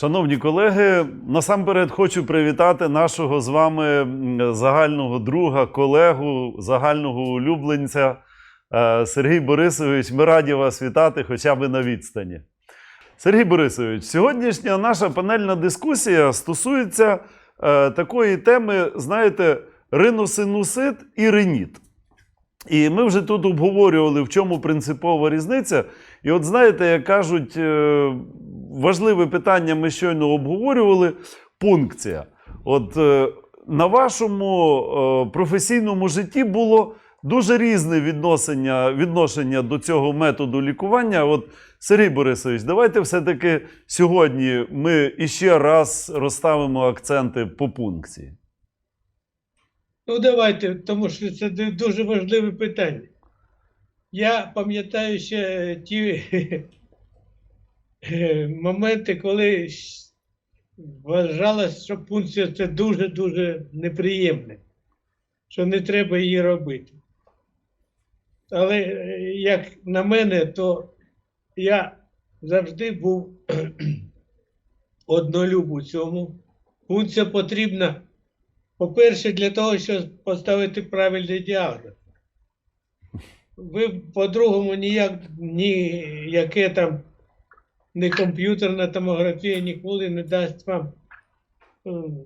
Шановні колеги, насамперед хочу привітати нашого з вами загального друга, колегу, загального улюбленця е, Сергій Борисович. Ми раді вас вітати хоча б на відстані. Сергій Борисович, сьогоднішня наша панельна дискусія стосується е, такої теми, знаєте, риносинусит і реніт. І ми вже тут обговорювали, в чому принципова різниця. І от знаєте, як кажуть, е, важливе питання ми щойно обговорювали пункція. От е, на вашому е, професійному житті було дуже різне відношення, відношення до цього методу лікування. От Сергій Борисович, давайте все-таки сьогодні ми іще раз розставимо акценти по пункції. Ну, давайте, тому що це дуже важливе питання. Я пам'ятаю ще ті е, моменти, коли вважалось, що пункція це дуже-дуже неприємне, що не треба її робити. Але е, як на мене, то я завжди був однолюб у цьому. Пункція потрібна по-перше, для того, щоб поставити правильний діагноз. Ви, по-другому, ніяк, ніяке там не комп'ютерна томографія ніколи не дасть вам ем,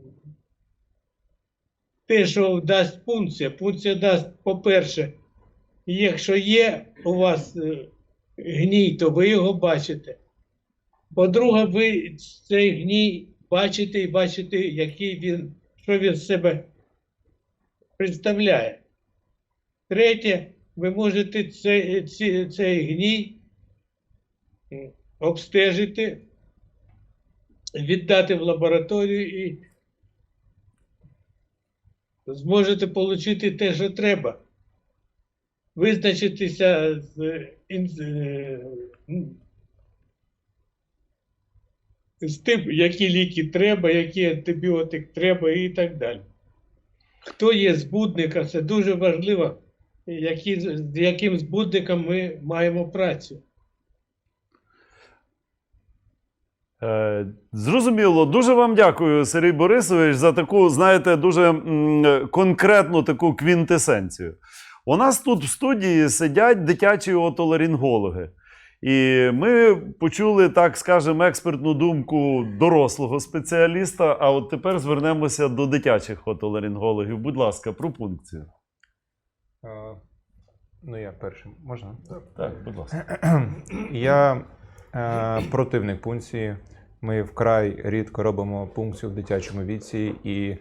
те, що дасть пункція. Пункція дасть, по-перше, якщо є у вас е, гній, то ви його бачите. По-друге, ви цей гній бачите і бачите, який він, що він з себе представляє. Третє, ви можете цей, ці- цей гній обстежити, віддати в лабораторію і зможете отримати те, що треба. Визначитися з, е, з тим, які ліки треба, який антибіотик треба і так далі. Хто є збудником, це дуже важливо, які, з яким збудником ми маємо працю. Е, Зрозуміло, дуже вам дякую, Сергій Борисович, за таку, знаєте, дуже конкретну таку квінтесенцію. У нас тут в студії сидять дитячі отоларингологи. І ми почули, так скажемо, експертну думку дорослого спеціаліста. А от тепер звернемося до дитячих отоларингологів. Будь ласка, про пункцію. Ну, я перший. Можна? Так, будь ласка. Я е, противник пункції. Ми вкрай рідко робимо пункцію в дитячому віці і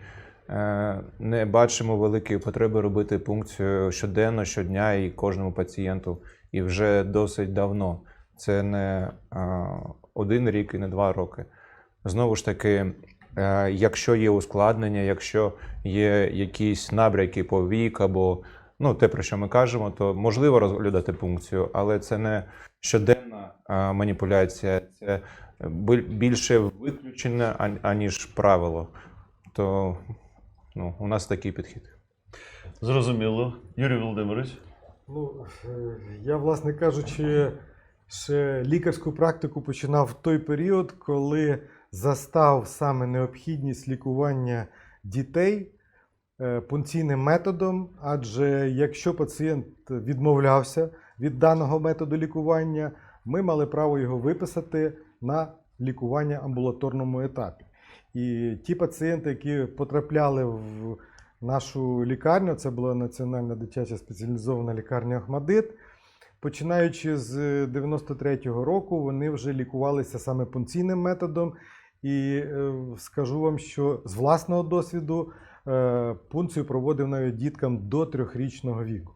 е, не бачимо великої потреби робити пункцію щоденно, щодня і кожному пацієнту. І вже досить давно. Це не е, один рік і не два роки. Знову ж таки, е, якщо є ускладнення, якщо є якісь набряки по вік або ну, те, про що ми кажемо, то можливо розглядати пункцію, але це не щоденна маніпуляція, це більше виключення, аніж правило. То ну, у нас такий підхід. Зрозуміло. Юрій Володимирович. Ну, е, я, власне кажучи, ще лікарську практику починав в той період, коли застав саме необхідність лікування дітей е, пункційним методом. Адже якщо пацієнт відмовлявся від даного методу лікування, ми мали право його виписати на лікування амбулаторному етапі. І ті пацієнти, які потрапляли в нашу лікарню, це була Національна дитяча спеціалізована лікарня Ахмадит. Починаючи з 93-го року, вони вже лікувалися саме пункційним методом. І е, скажу вам, що з власного досвіду е, пункцію проводив навіть діткам до трьохрічного віку.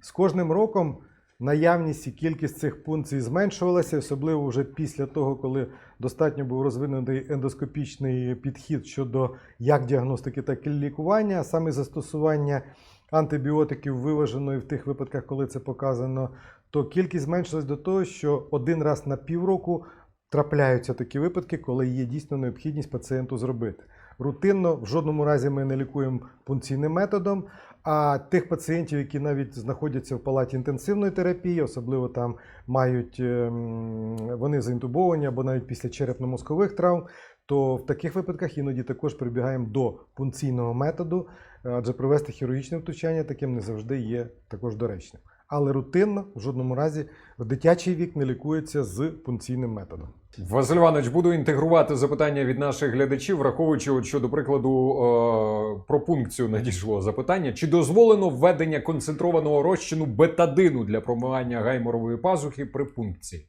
З кожним роком наявність і кількість цих пункцій зменшувалася, особливо вже після того, коли достатньо був розвинутий ендоскопічний підхід щодо як діагностики, так і лікування, а саме застосування антибіотиків виважено і в тих випадках, коли це показано, то кількість зменшилась до того, що один раз на півроку трапляються такі випадки, коли є дійсно необхідність пацієнту зробити. Рутинно. В жодному разі ми не лікуємо пункційним методом. А тих пацієнтів, які навіть знаходяться в палаті інтенсивної терапії, особливо там мають ем, вони заінтубовані або навіть після черепно-мозкових травм, то в таких випадках іноді також прибігаємо до пункційного методу, адже провести хірургічне втручання таким не завжди є також доречним. Але рутинно в жодному разі дитячий вік не лікується з пункційним методом. Василь Іванович, буду інтегрувати запитання від наших глядачів, враховуючи, от, що, до прикладу, е, про пункцію надійшло запитання. Чи дозволено введення концентрованого розчину бетадину для промивання гайморової пазухи при пункції?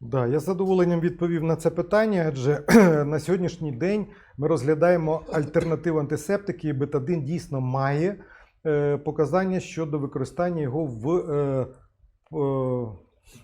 Да, я з задоволенням відповів на це питання, адже на сьогоднішній день ми розглядаємо альтернативу антисептики, і бетадин дійсно має показання щодо використання його в е, е,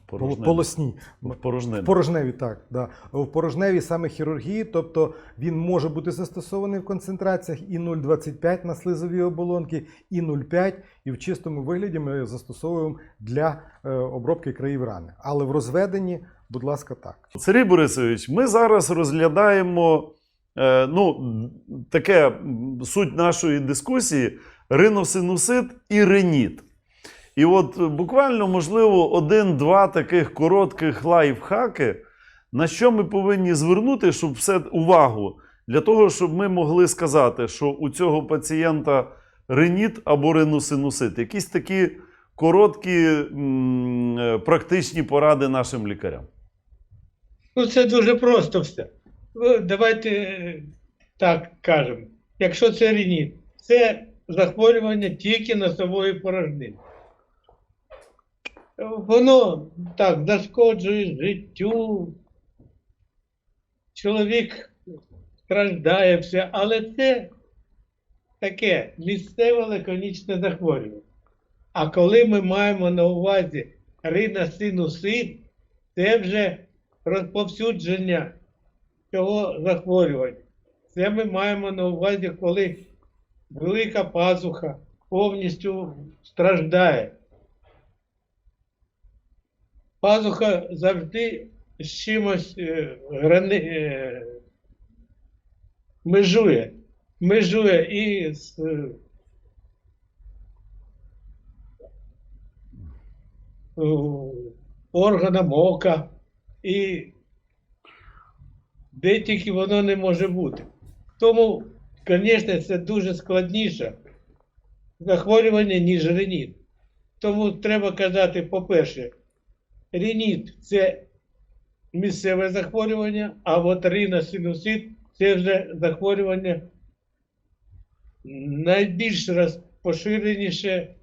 Порожневі. полосні. В порожневі. В порожневі, так. Да. В порожневій саме хірургії, тобто він може бути застосований в концентраціях і 0,25 на слизові оболонки, і 0,5, і в чистому вигляді ми застосовуємо для е, обробки країв рани. Але в розведенні, будь ласка, так. Сергій Борисович, ми зараз розглядаємо е, ну, таке суть нашої дискусії: риносинусит і реніт. І от е, буквально, можливо, один-два таких коротких лайфхаки, на що ми повинні звернути, щоб все увагу для того, щоб ми могли сказати, що у цього пацієнта реніт або риносинусит. Якісь такі короткі м, е, практичні поради нашим лікарям. Ну, це дуже просто все. Давайте е, так кажемо. Якщо це реніт, це захворювання тільки носової порожнини. Воно так зашкоджує життю. Чоловік страждає все, але це таке місцеве лаконічне захворювання. А коли ми маємо на увазі риносинусит, це вже розповсюдження цього захворювання. Це ми маємо на увазі, коли велика пазуха повністю страждає. Пазуха завжди з чимось е, грани, е, межує. Межує і з е, органом ока, і де тільки воно не може бути. Тому, звісно, це дуже складніше захворювання, ніж реніт. Тому треба казати, по-перше, реніт це місцеве захворювання, а от риносинусит це вже захворювання найбільш розпоширеніше,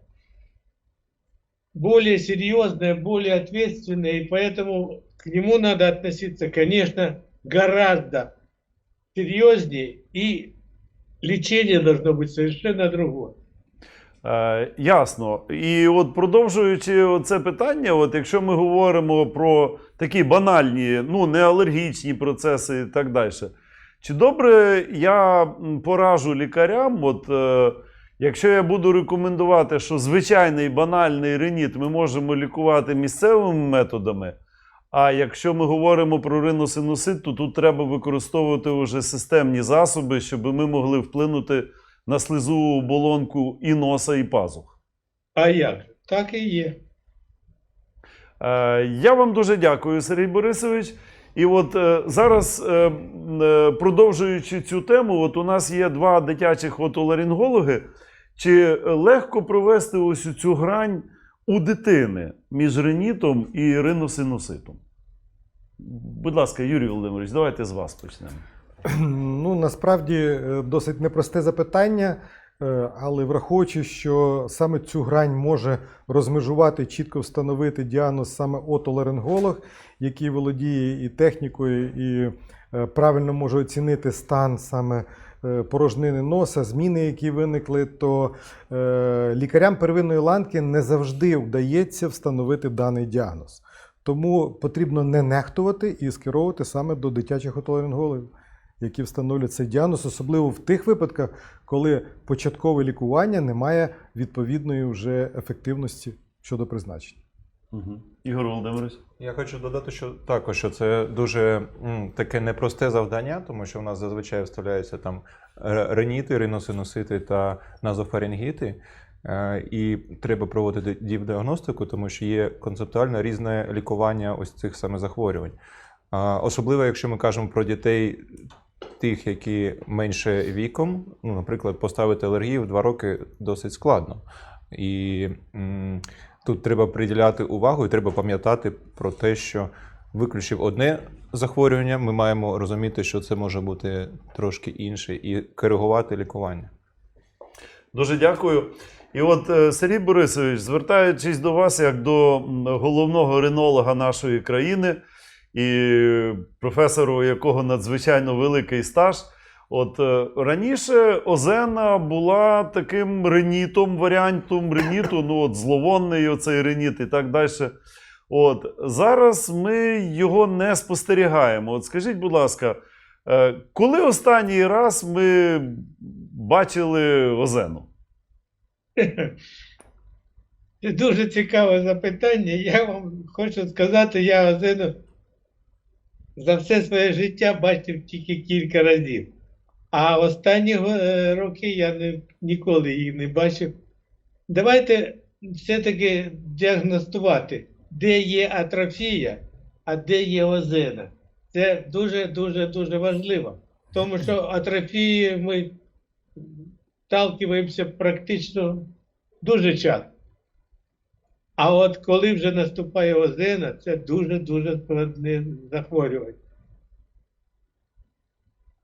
более серьезное, более ответственное, и поэтому к нему надо относиться, конечно, гораздо серьезнее, и лечение должно быть совершенно другое. Е, ясно. І от продовжуючи це питання, от якщо ми говоримо про такі банальні, ну не алергічні процеси і так далі. Чи добре я поражу лікарям, от е, якщо я буду рекомендувати, що звичайний банальний реніт ми можемо лікувати місцевими методами, а якщо ми говоримо про риносинусит, то тут треба використовувати вже системні засоби, щоб ми могли вплинути на слизову оболонку і носа, і пазух. А як? Так і є. Е, я вам дуже дякую, Сергій Борисович. І от е, зараз, е, продовжуючи цю тему, от у нас є два дитячих отоларингологи. Чи легко провести ось цю грань у дитини між ренітом і риносинуситом? Будь ласка, Юрій Володимирович, давайте з вас почнемо. Ну, насправді е, досить непросте запитання, е, але враховуючи, що саме цю грань може розмежувати, чітко встановити діагноз саме отоларинголог, який володіє і технікою, і е, правильно може оцінити стан саме порожнини носа, зміни, які виникли, то лікарям первинної ланки не завжди вдається встановити даний діагноз. Тому потрібно не нехтувати і скеровувати саме до дитячих отоларингологів які встановлюють цей діагноз, особливо в тих випадках, коли початкове лікування не має відповідної вже ефективності щодо призначення. Угу. Ігор Володимирович. Я хочу додати, що також що це дуже м, таке непросте завдання, тому що в нас зазвичай вставляються там реніти, риносинусити та назофарингіти. Е, І треба проводити діагностику, тому що є концептуально різне лікування ось цих саме захворювань. Особливо, якщо ми кажемо про дітей, тих, які менше віком, ну, наприклад, поставити алергію в 2 роки досить складно. І тут треба приділяти увагу і треба пам'ятати про те, що виключив одне захворювання, ми маємо розуміти, що це може бути трошки інше, і коригувати лікування. Дуже дякую. І от е, Сергій Борисович, звертаючись до вас як до головного ринолога нашої країни і професору, якого надзвичайно великий стаж. От е, раніше Озена була таким ренітом, варіантом реніту, ну от зловонний оцей реніт і так далі. От зараз ми його не спостерігаємо. От скажіть, будь ласка, е, коли останній раз ми бачили Озену? Це дуже цікаве запитання. Я вам хочу сказати, я Озену за все своє життя бачив тільки кілька разів. А останні е, роки я не, ніколи її не бачив. Давайте все-таки діагностувати, де є атрофія, а де є озена. Це дуже дуже дуже важливо. Тому що атрофії ми сталкиваємося практично дуже часто. А от коли вже наступає озена, це дуже-дуже складне захворювання.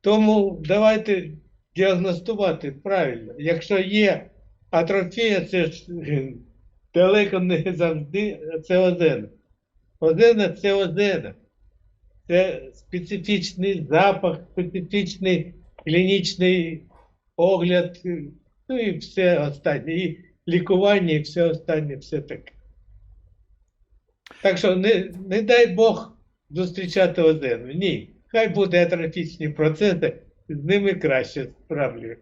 Тому давайте діагностувати правильно. Якщо є атрофія, це ж далеко не завжди це озена. Озена це озена. Це специфічний запах, специфічний клінічний огляд, ну і все останнє. І лікування, і все останнє, все таке. Так що не, не дай Бог зустрічати озену. Ні. Хай буде атрофічні процеси, з ними краще справлює.